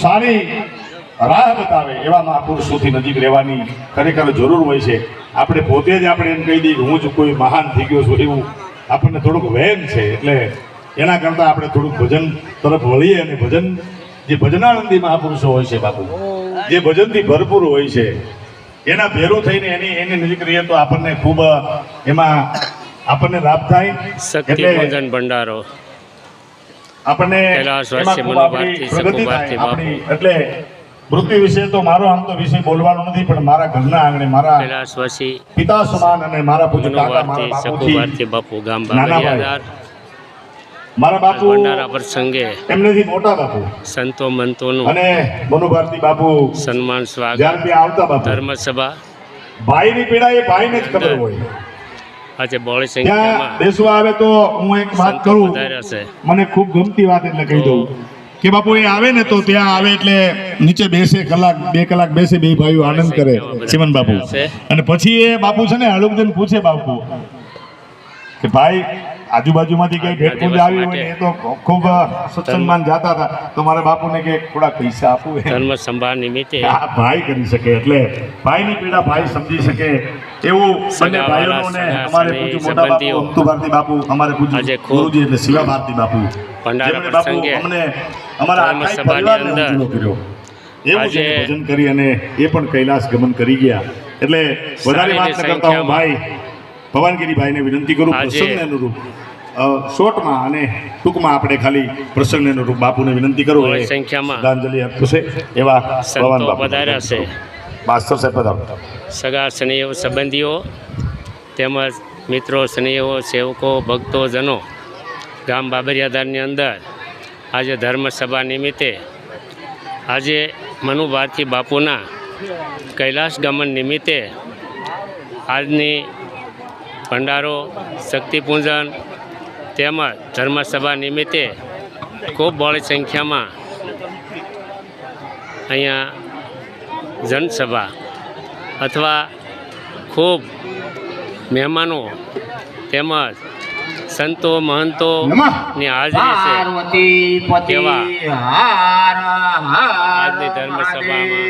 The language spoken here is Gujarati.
સારી રાહ બતાવે એવા મહાપુરુષોથી નજીક રહેવાની ખરેખર જરૂર હોય છે. આપણે પોતે જ આપણે એમ કહી દઈએ કે હું જ કોઈ મહાન થઈ ગયો છું એવું આપણને થોડુંક વહેમ છે. એટલે એના કરતાં આપણે થોડુંક ભજન તરફ વળીએ અને ભજન જે ભજનાનંદી મહાપુરુષો હોય છે બાપુ જે ભજનથી ભરપૂર હોય છે એના ભેરું થઈને એની એની નજીક રહીએ તો આપણને ખૂબ એમાં આપણને લાભ થાય. એટલે ભંડારો. આપણને પ્રગતિ થાય. આપણી એટલે મૃત્યુ વિશે તો મારો આમ તો વિષય બોલવાનો નથી પણ મારા ઘરના આંગણે મારા પિતા સમાન અને મારા પૂજ્ય કાકા મારા બાપુથી બાપુ ગામ. મારા બાપુ પ્રસંગે એમનેથી મોટા બાપુ. સંતો મંતોનું અને મનુભારતી બાપુ સન્માન સ્વાગત. આવતા બાપુ. ધર્મસભા. ભાઈની પીડા એ ભાઈને જ ખબર હોય. આજે બહોળી સંખ્યામાં બેસવા આવે તો હું એક વાત કરું. મને ખૂબ ગમતી વાત એટલે કહી દઉં. કે બાપુ એ આવે ને તો ત્યાં આવે એટલે નીચે બેસે કલાક બે કલાક બેસે બે ભાઈઓ આનંદ કરે. સિમન બાપુ. અને પછી એ બાપુ છે ને હળુકદન પૂછે બાપુ કે ભાઈ આજુબાજુમાંથી કઈ ભેટ પૂજા આવી હોય એ તો ખૂબ સત્સંગમાં જતા હતા. તો મારા બાપુને કે થોડા પૈસા આપું. ધર્મ સંભાળ નિમિત્તે. આ ભાઈ કરી શકે એટલે ભાઈની પીડા ભાઈ સમજી શકે. એવું બંને સગાવાલા, ને અમારે પૂજ્ય મોટા બાપુ અમતુ ભારતી બાપુ અમારે પૂજ્ય ગુરુજી એટલે શિવા ભારતી બાપુ જેમણે બાપુ અમને અમારા આખા પરિવારને ઉજળો કર્યો. એવું છે ભજન કરી અને એ પણ કૈલાસ ગમન કરી ગયા. એટલે વધારે વાત કરતા હું ભાઈ ભવાનગીરી ભાઈને વિનંતી કરું પ્રસંગને અનુરૂપ શોર્ટમાં અને ટૂંકમાં આપણે ખાલી પ્રસંગને અનુરૂપ બાપુને વિનંતી કરું સંખ્યામાં શ્રદ્ધાંજલિ આપશે. છે એવા ભગવાન બાપુ વધારે માસ્તર સાહેબ પધારો સગા સ્નેહીઓ સંબંધીઓ તેમજ મિત્રો સ્નેહીઓ સેવકો, ભક્તોજનો ગામ બાબરિયાધારની અંદર આજે ધર્મસભા નિમિત્તે આજે મનુભારતી બાપુના કૈલાસ ગમન નિમિત્તે આજની ભંડારો, શક્તિપૂજન તેમજ ધર્મસભા નિમિત્તે ખૂબ બહોળી સંખ્યામાં અહીંયા જનસભા અથવા ખૂબ મહેમાનો તેમજ સંતો મહંતો ની હાજરી છે. આજની ધર્મસભામાં